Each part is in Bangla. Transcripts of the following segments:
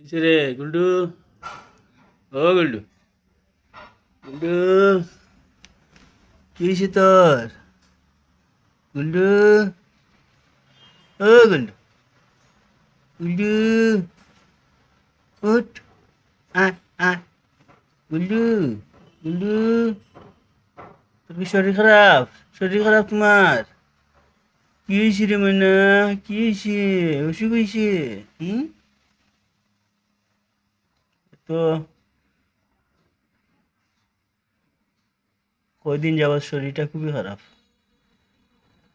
কিসে রে গুল্ডু ও গুল্ডু গুল্ডু কি হয়েছে তোর গুল্ডু ও গুল্ডু গুল্ডু উঠ আয় আয় গুল্ডু গুল্ডু তোর কি শরীর খারাপ শরীর খারাপ তোমার কি হয়েছে রে ময়না কি হয়েছে অসুখ হয়েছে হুম তো কয়দিন যাবার শরীরটা খুবই খারাপ।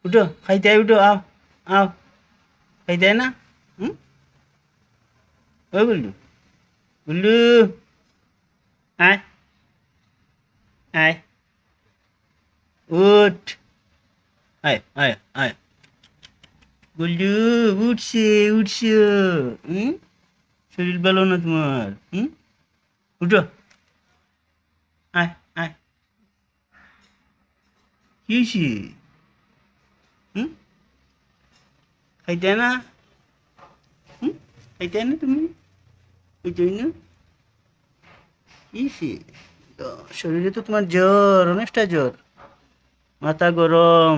উঠো, খাইতে আয়, উঠো, আও আও। খাইতে আয় না? হুম? ও গুল্লু গুল্লু আয়। আয়। উঠ। আয় আয় আয়। গুল্লু উঠছে উঠছে। হুম? শরীর ভালো না তোমার? হুম? উঠো আয় আয় কি হয়েছে হুম খাইতে না হুম খাইতে না তুমি ওইটাই না তো শরীরে তো তোমার জ্বর, অনেকটা জ্বর। মাথা গরম।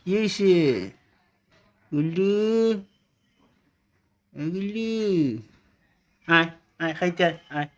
কি হয়েছে গুল্লু এগুলি আয় আয় খাইতে আয়